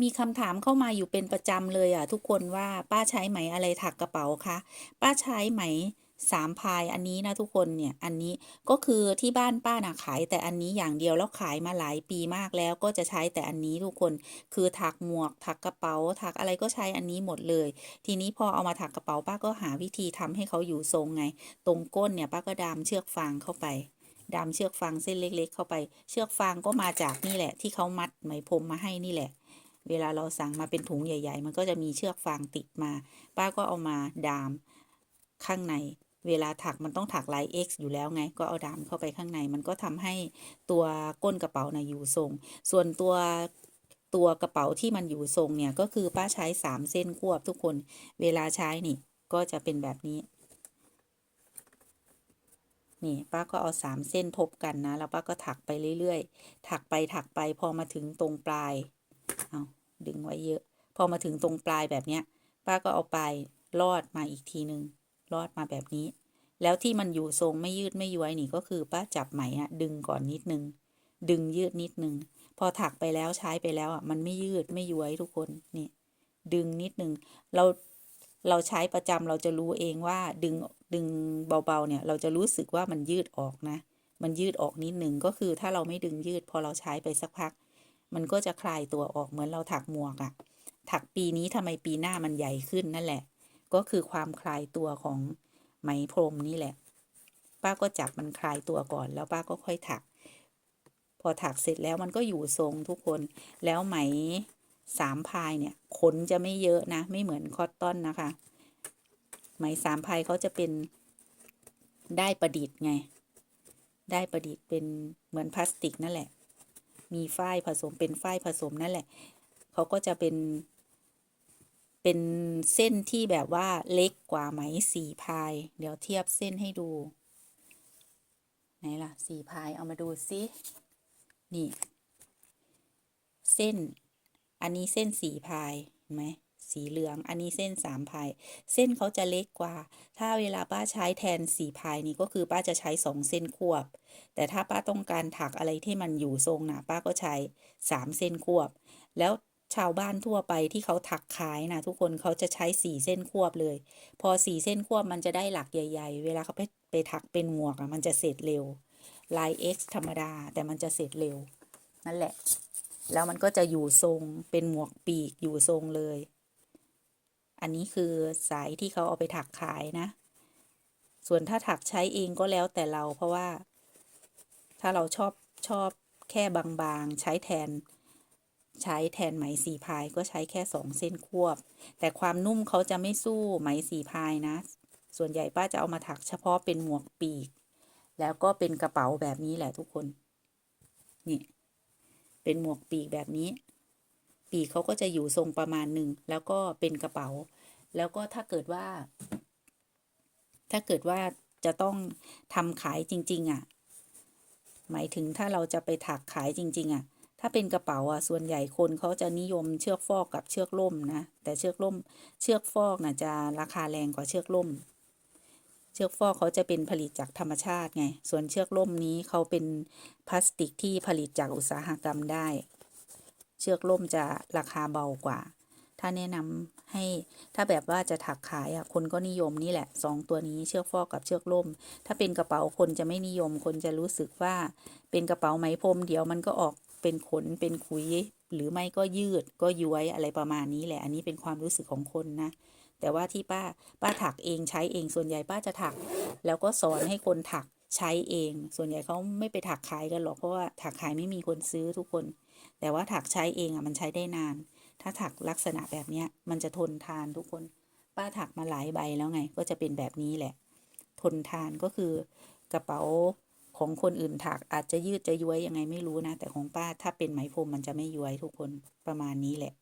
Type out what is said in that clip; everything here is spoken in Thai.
มีคำถามเข้ามาอยู่เป็นประจำเลยอะทุกคนว่าป้าใช้ไหมอะไรถักกระเป๋าคะป้าใช้ไหมสามพายอันนี้นะทุกคนเนี่ยอันนี้ก็คือที่บ้านป้าน่ะขายแต่อันนี้อย่างเดียวแล้วขายมาหลายปีมากแล้วก็จะใช้แต่อันนี้ทุกคนคือถักหมวกถักกระเป๋าถักอะไรก็ใช้อันนี้หมดเลย ทีนี้พอเอามาถักกระเป๋าป้าก็หาวิธีทำให้เขาอยู่ทรงไง ตรงก้นเนี่ยป้าก็ดามเชือกฟางเข้าไปดามเชือกฟางเส้นเล็ก ๆ เข้าไป เชือกฟางก็มาจากนี่แหละ ที่เขามัดไหมพรมมาให้นี่แหละ เวลาเราสั่งมาเป็นถุงใหญ่ ๆ มันก็จะมีเชือกฟางติดมา ป้าก็เอามาดามข้างใน เวลาถักมันต้องถักลาย X อยู่แล้วไง ก็เอาดามเข้าไปข้างใน มันก็ทำให้ตัวก้นกระเป๋านะ่ะอยู่ทรง ส่วนตัวตัวกระเป๋าที่มันอยู่ทรงเนี่ยก็คือป้าใช้สามเส้นควบทุกคน เวลาใช้นี่ก็จะเป็นแบบนี้ นี่ป้าก็เอาสามเส้นทบกันนะ แล้วป้าก็ถักไปเรื่อยๆ ถักไปถักไปพอมาถึงตรงปลาย เอาดึงไว้เยอะ พอมาถึงตรงปลายแบบเนี้ย ป้าก็เอาปลายลอดมาอีกทีหนึงลอดมาแบบนี้ แล้วที่มันอยู่ทรงไม่ยืดไม่ย้วยนี่ก็คือป้าจับไหมอะดึงก่อนนิดนึง ดึงยืดนิดนึง พอถักไปแล้วใช้ไปแล้วอะมันไม่ยืดไม่ย้วยทุกคนนี่ดึงนิดนึงเราเราใช้ประจำเราจะรู้เองว่าดึงดึงเบาๆเนี่ย เราจะรู้สึกว่ามันยืดออกนะ มันยืดออกนิดนึงก็คือถ้าเราไม่ดึงยืด พอเราใช้ไปสักพัก มันก็จะคลายตัวออกเหมือนเราถักหมวกอะถักปีนี้ทำไมปีหน้ามันใหญ่ขึ้นนั่นแหละ ก็คือความคลายตัวของไหมพรมนี่แหละ ป้าก็จับมันคลายตัวก่อน แล้วป้าก็ค่อยถัก พอถักเสร็จแล้วมันก็อยู่ทรงทุกคน แล้วไหมสามพายเนี่ยขนจะไม่เยอะนะ ไม่เหมือนคอตตอนนะคะ ไหมสามพายเขาจะเป็นได้ประดิษฐ์ไง ได้ประดิษฐ์เป็นเหมือนพลาสติกนั่นแหละ มีฝ้ายผสมเป็นฝ้ายผสมนั่นแหละ เขาก็จะเป็น เป็นเส้นที่แบบว่าเล็กกว่าไหมสี่พาย เดี๋ยวเทียบเส้นให้ดู ไหนล่ะสี่พายเอามาดูซิ นี่ เส้น อันนี้เส้นสี่พายเห็นไหม สีเหลือง อันนี้เส้นสามพาย เส้นเขาจะเล็กกว่า ถ้าเวลาป้าใช้แทนสี่พายนี่ก็คือป้าจะใช้สองเส้นควบ แต่ถ้าป้าต้องการถักอะไรที่มันอยู่ทรงนะป้าก็ใช้สามเส้นควบ แล้วชาวบ้านทั่วไปที่เขาถักขายนะทุกคนเขาจะใช้สี่เส้นควบเลย พอสี่เส้นควบมันจะได้หลักใหญ่ ๆ เวลาเขาไปไปถักเป็นหมวกอะมันจะเสร็จเร็วลาย X ธรรมดาแต่มันจะเสร็จเร็ว นั่นแหละ แล้วมันก็จะอยู่ทรงเป็นหมวกปีกอยู่ทรงเลย อันนี้คือสายที่เขาเอาไปถักขายนะ ส่วนถ้าถักใช้เองก็แล้วแต่เราเพราะว่า ถ้าเราชอบชอบแค่บางๆ ใช้แทน ใช้แทนไหมสีพายก็ใช้แค่สองเส้นควบ แต่ความนุ่มเขาจะไม่สู้ไหมสีพายนะ ส่วนใหญ่ป้าจะเอามาถักเฉพาะเป็นหมวกปีก แล้วก็เป็นกระเป๋าแบบนี้แหละทุกคน นี่ เป็นหมวกปีกแบบนี้ ปีกเขาก็จะอยู่ทรงประมาณหนึ่งแล้วก็เป็นกระเป๋า แล้วก็ถ้าเกิดว่า ถ้าเกิดว่าจะต้องทำขายจริง ๆอะ หมายถึงถ้าเราจะไปถักขายจริง ๆอะ ถ้าเป็นกระเป๋าอะส่วนใหญ่คนเขาจะนิยมเชือกฟอกกับเชือกล่มนะ แต่เชือกล่ม เชือกฟอกน่ะจะราคาแรงกว่าเชือกล่ม เชือกฟอกเขาจะเป็นผลิตจากธรรมชาติไง ส่วนเชือกล่มนี้เขาเป็นพลาสติกที่ผลิตจากอุตสาหกรรมได้ เชือกล่มจะราคาเบากว่า ถ้าแนะนำให้ถ้าแบบว่าจะถักขายอะคนก็นิยมนี่แหละสองตัวนี้เชือกฟอกกับเชือกล่ม ถ้าเป็นกระเป๋าคนจะไม่นิยม คนจะรู้สึกว่าเป็นกระเป๋าไหมพรมเดี๋ยวมันก็ออกเป็นขนเป็นขุย หรือไม่ก็ยืดก็ย้วยอะไรประมาณนี้แหละ อันนี้เป็นความรู้สึกของคนนะแต่ว่าที่ป้าป้าถักเองใช้เองส่วนใหญ่ป้าจะถัก แล้วก็สอนให้คนถักใช้เอง ส่วนใหญ่เขาไม่ไปถักขายกันหรอกเพราะว่าถักขายไม่มีคนซื้อทุกคน แต่ว่าถักใช้เองอะมันใช้ได้นาน ถ้าถักลักษณะแบบเนี้ยมันจะทนทานทุกคน ป้าถักมาหลายใบแล้วไง ก็จะเป็นแบบนี้แหละ ทนทานก็คือกระเป๋าของคนอื่นถักอาจจะยืดจะย้วยยังไงไม่รู้นะ แต่ของป้าถ้าเป็นไหมพรมมันจะไม่ย้วยทุกคนประมาณนี้แหละ